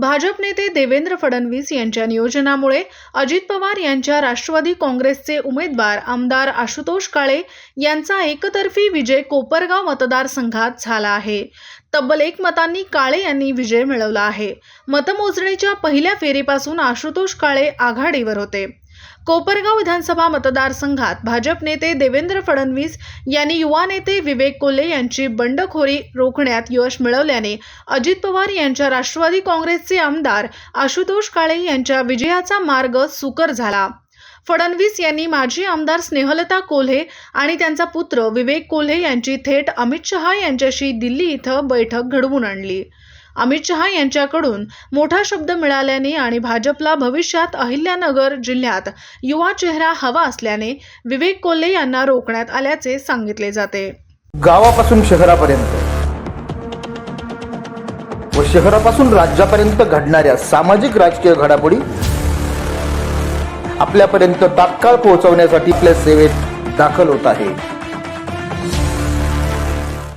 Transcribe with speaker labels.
Speaker 1: भाजप नेते देवेंद्र फडणवीस यांच्या नियोजनामुळे अजित पवार यांच्या राष्ट्रवादी काँग्रेसचे उमेदवार आमदार आशुतोष काळे यांचा एकतर्फी विजय कोपरगाव मतदारसंघात झाला आहे. तब्बल एक मतांनी काळे यांनी विजय मिळवला आहे. मतमोजणीच्या पहिल्या फेरीपासून आशुतोष काळे आघाडीवर होते. कोपरगाव विधानसभा मतदारसंघात भाजप नेते देवेंद्र फडणवीस यांनी युवा नेते विवेक कोल्हे यांची बंडखोरी रोखण्यात यश मिळवल्याने अजित पवार यांच्या राष्ट्रवादी काँग्रेसचे आमदार आशुतोष काळे यांच्या विजयाचा मार्ग सुकर झाला. फडणवीस यांनी माजी आमदार स्नेहलता कोल्हे आणि त्यांचा पुत्र विवेक कोल्हे यांची थेट अमित शहा यांच्याशी दिल्ली इथं बैठक घडवून आणली. अमित शहा यांच्याकडून मोठा शब्द मिळाल्याने आणि भाजपला भविष्यात अहिल्यानगर जिल्ह्यात युवा चेहरा हवा असल्याने विवेक कोल्हे यांना रोखण्यात आल्याचे सांगितले जाते.
Speaker 2: गावापासून शहरापर्यंत व शहरापासून राज्यापर्यंत घडणाऱ्या सामाजिक राजकीय घडामोडी आपल्यापर्यंत तात्काळ पोहोचवण्यासाठी आपल्या सेवेत दाखल होत आहे.